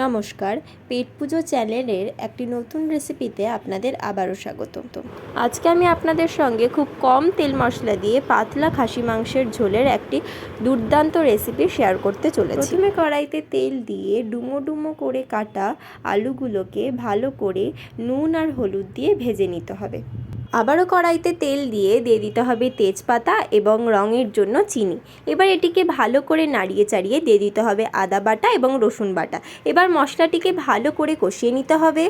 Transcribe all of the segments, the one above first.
নমস্কার, পেট পুজো চ্যানেলের একটি নতুন রেসিপিতে আপনাদের আবারও স্বাগত আজকে আমি আপনাদের সঙ্গে খুব কম তেল মশলা দিয়ে পাতলা খাসি মাংসের ঝোলের একটি দুর্দান্ত রেসিপি শেয়ার করতে চলেছি। প্রথমে কড়াইতে তেল দিয়ে ডুমো ডুমো করে কাটা আলুগুলোকে ভালো করে নুন আর হলুদ দিয়ে ভেজে নিতে হবে। আবারও কড়াইতে তেল দিয়ে দিয়ে দিতে হবে তেজপাতা এবং রঙের জন্য চিনি। এবার এটিকে ভালো করে নাড়িয়ে চাড়িয়ে দিয়ে দিতে হবে আদা বাটা এবং রসুন বাটা। এবার মশলাটিকে ভালো করে কষিয়ে নিতে হবে।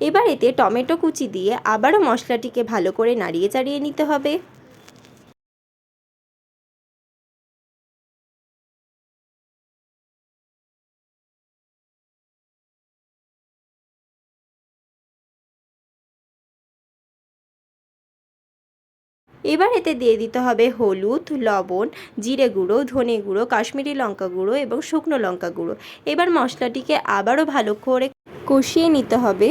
এবার এতে টমেটো কুচি দিয়ে আবারও মশলাটিকে ভালো করে নাড়িয়ে চাড়িয়ে নিতে হবে। এবার এতে দিয়ে দিতে হবে হলুদ, লবণ, জিরে গুঁড়ো, ধনে গুঁড়ো, কাশ্মীরি লঙ্কা গুঁড়ো এবং শুকনো লঙ্কা গুঁড়ো। এবার মশলাটিকে আবারও ভালো করে কষিয়ে নিতে হবে।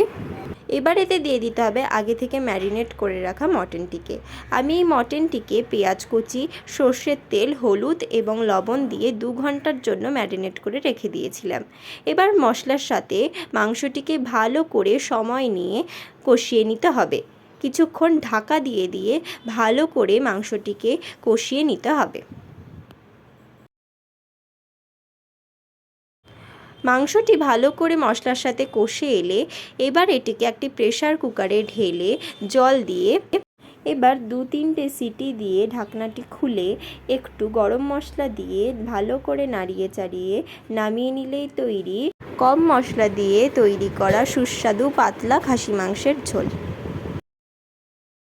এবার এতে দিয়ে দিতে হবে আগে থেকে ম্যারিনেট করে রাখা মটনটিকে। আমি এই মটনটিকে পেঁয়াজ কুচি, সর্ষের তেল, হলুদ এবং লবণ দিয়ে দু ঘণ্টার জন্য ম্যারিনেট করে রেখে দিয়েছিলাম। এবার মশলার সাথে মাংসটিকে ভালো করে সময় নিয়ে কষিয়ে নিতে হবে। কিছুক্ষণ ঢাকা দিয়ে দিয়ে ভালো করে মাংসটিকে কষিয়ে নিতে হবে। মাংসটি ভালো করে মশলার সাথে কষে এলে এবার এটিকে একটি প্রেশার কুকারে ঢেলে জল দিয়ে এবার দু তিনটে সিটি দিয়ে ঢাকনাটি খুলে একটু গরম মশলা দিয়ে ভালো করে নাড়িয়ে চাড়িয়ে নামিয়ে নিলেই তৈরি। কম মশলা দিয়ে তৈরি করা সুস্বাদু পাতলা খাসি মাংসের ঝোল।